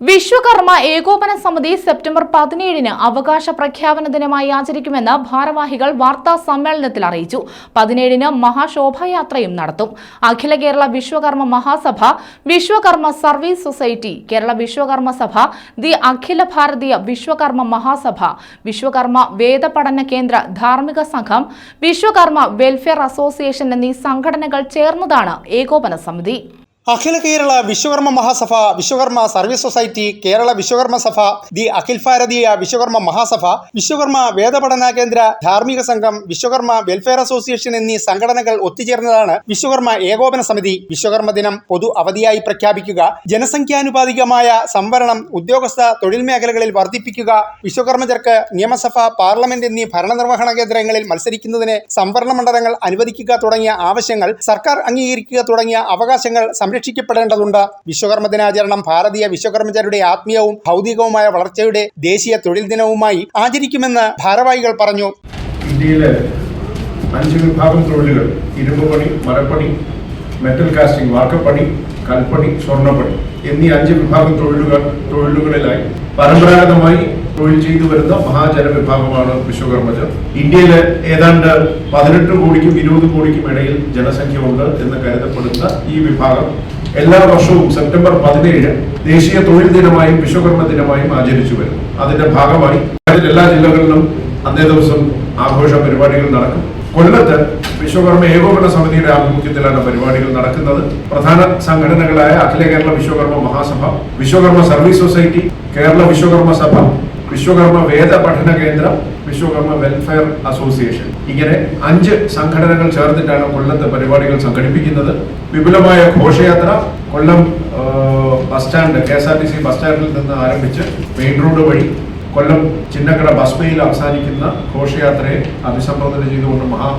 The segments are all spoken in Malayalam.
വിശ്വകർമ്മ ഏകോപന സമിതി സെപ്റ്റംബർ പതിനേഴിന് അവകാശ പ്രഖ്യാപന ദിനമായി ആചരിക്കുമെന്ന് ഭാരവാഹികൾ വാർത്താ സമ്മേളനത്തിൽ അറിയിച്ചു. പതിനേഴിന് മഹാശോഭായാത്രയും നടത്തും. Akhila Kerala Vishwakarma Mahasabha Vishwakarma service society Kerala Vishwakarma Sabha the Akhila ഭാരതീയ വിശ്വകർമ്മ മഹാസഭ വിശ്വകർമ്മ വേദപഠന കേന്ദ്ര ധാർമ്മിക സംഘം വിശ്വകർമ്മ വെൽഫെയർ അസോസിയേഷൻ എന്നീ സംഘടനകൾ ചേർന്നതാണ് ഏകോപന സമിതി. Akhila Kerala Vishwakarma Mahasabha Vishwakarma service society Kerala Vishwakarma Sabha the Akhil ഭാരതീയ വിശ്വകർമ്മ മഹാസഭ വിശ്വകർമ്മ വേദപഠന കേന്ദ്ര ധാർമ്മിക സംഘം വിശ്വകർമ്മ വെൽഫെയർ അസോസിയേഷൻ എന്നീ സംഘടനകൾ ഒത്തുചേർന്നതാണ് വിശ്വകർമ്മ ഏകോപന സമിതി. വിശ്വകർമ്മ ദിനം പൊതു അവധിയായി പ്രഖ്യാപിക്കുക. ജനസംഖ്യാനുപാതികമായ സംവരണം ഉദ്യോഗസ്ഥ തൊഴിൽ മേഖലകളിൽ വർദ്ധിപ്പിക്കുക. വിശ്വകർമ്മജർക്ക് നിയമസഭ പാർലമെന്റ് എന്നീ ഭരണനിർവഹണ കേന്ദ്രങ്ങളിൽ മത്സരിക്കുന്നതിന് സംവരണ മണ്ഡലങ്ങൾ അനുവദിക്കുക തുടങ്ങിയ ആവശ്യങ്ങൾ സർക്കാർ അംഗീകരിക്കുക തുടങ്ങിയ അവകാശങ്ങൾ സംരക്ഷിക്കപ്പെടേണ്ടതുണ്ട്. വിശ്വകർമ്മ ദിനാചരണം ഭാരതീയ വിശ്വകർമ്മചാരുടെ ആത്മീയവും ഭൗതികവുമായ വളർച്ചയുടെ ദേശീയ തൊഴിൽ ദിനവുമായി ആചരിക്കുമെന്ന് ഭാരവാഹികൾ പറഞ്ഞു. ഇന്ത്യയിലെ അഞ്ച് വിഭാഗം തൊഴിലുകൾ ഇരുമ്പ് പണി മരപ്പണി മെറ്റൽ കാസ്റ്റിംഗ് വാർക്കപ്പണി കൽപ്പണി സ്വർണപ്പണി എന്നീ അഞ്ച് വിഭാഗം തൊഴിലുകൾ തൊഴിലുകളിലായി പരമ്പരാഗതമായി തൊഴിൽ ചെയ്തു വരുന്ന മഹാജനവിഭാഗമാണ് വിശ്വകർമ്മജർ ഇന്ത്യയിൽ ഏതാണ്ട് പതിനെട്ട് കോടിക്കും ഇരുപത് കോടിക്കും ഇടയിൽ ജനസംഖ്യ ഉണ്ട് എന്ന് കരുതപ്പെടുന്ന ഈ വിഭാഗം എല്ലാ വർഷവും സെപ്റ്റംബർ പതിനേഴ് ദേശീയ തൊഴിൽ ദിനമായും വിശ്വകർമ്മ ദിനമായും ആചരിച്ചു വരുന്നു. അതിന്റെ ഭാഗമായി എല്ലാ ജില്ലകളിലും അന്നേ ദിവസം ആഘോഷ പരിപാടികൾ നടക്കും. കൊല്ലത്ത് വിശ്വകർമ്മ ഏകോപന സമിതിയുടെ ആഭിമുഖ്യത്തിലാണ് പരിപാടികൾ നടക്കുന്നത്. പ്രധാന സംഘടനകളായ അഖില കേരള വിശ്വകർമ്മ മഹാസഭ വിശ്വകർമ്മ സർവീസ് സൊസൈറ്റി കേരള വിശ്വകർമ്മ സഭ വിശ്വകർമ്മ വേദ പഠന കേന്ദ്രം വിശ്വകർമ്മ വെൽഫെയർ അസോസിയേഷൻ ഇങ്ങനെ അഞ്ച് സംഘടനകൾ ചേർന്നിട്ടാണ് കൊല്ലത്ത് പരിപാടികൾ സംഘടിപ്പിക്കുന്നത്. വിപുലമായ ഘോഷയാത്ര Kollam bus stand K S R T C bus സ്റ്റാൻഡിൽ നിന്ന് ആരംഭിച്ച് മെയിൻ റോഡ് വഴി കൊല്ലം ചിന്നക്കട ബസ്മയിൽ അവസാനിക്കുന്ന ഘോഷയാത്രയെ അഭിസംബോധന ചെയ്തുകൊണ്ട് മഹാ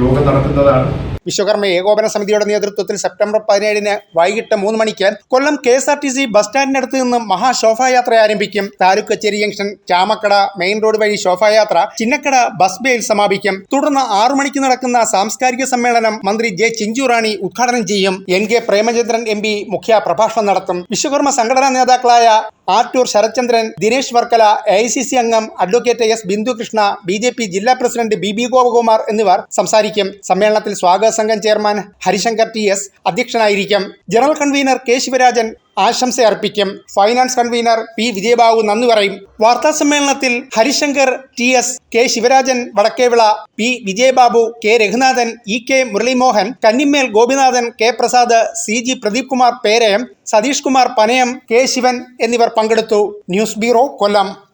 യോഗം നടക്കുന്നതാണ്. വിശ്വകർമ്മ ഏകോപന സമിതിയുടെ നേതൃത്വത്തിൽ സെപ്റ്റംബർ പതിനേഴിന് വൈകിട്ട് മൂന്ന് മണിക്ക് Kollam K S R T C bus സ്റ്റാൻഡിനടുത്ത് നിന്ന് മഹാശോഭായാത്ര ആരംഭിക്കും. താലൂക്ക് കച്ചേരി ജംഗ്ഷൻ ചാമക്കട മെയിൻ റോഡ് വഴി ശോഭായാത്ര ചിന്നക്കട ബസ് ബേയിൽ സമാപിക്കും. തുടർന്ന് ആറു മണിക്ക് നടക്കുന്ന സാംസ്കാരിക സമ്മേളനം മന്ത്രി ജെ ചിഞ്ചുറാണി ഉദ്ഘാടനം ചെയ്യും. N K Premachandran M P മുഖ്യ പ്രഭാഷണം നടത്തും. വിശ്വകർമ്മ സംഘടനാ നേതാക്കളായ Attur Sarathchandran Dinesh Varkala A I C C അംഗം advocate S Bindukrishna B J P ജില്ലാ പ്രസിഡന്റ് ബി ബി ഗോപകുമാർ എന്നിവർ സംസാരിക്കും. സമ്മേളനത്തിൽ സ്വാഗത സംഘം ചെയർമാൻ ഹരിശങ്കർ ടി എസ് അധ്യക്ഷനായിരിക്കും. ജനറൽ കൺവീനർ കെ ശിവരാജൻ ആശംസ അർപ്പിക്കും. ഫൈനാൻസ് കൺവീനർ പി വിജയബാബു നന്ദി പറയും. വാർത്താ സമ്മേളനത്തിൽ Harishankar T S K Sivarajan Vadakkevila P Vijayababu K Raghunathan E K Muraleemohan Kannimel Gopinathan K Prasad C G Pradeep Kumar Perayam Satheesh Kumar Panayam K Sivan എന്നിവർ പങ്കെടുത്തു. News bureau Kollam.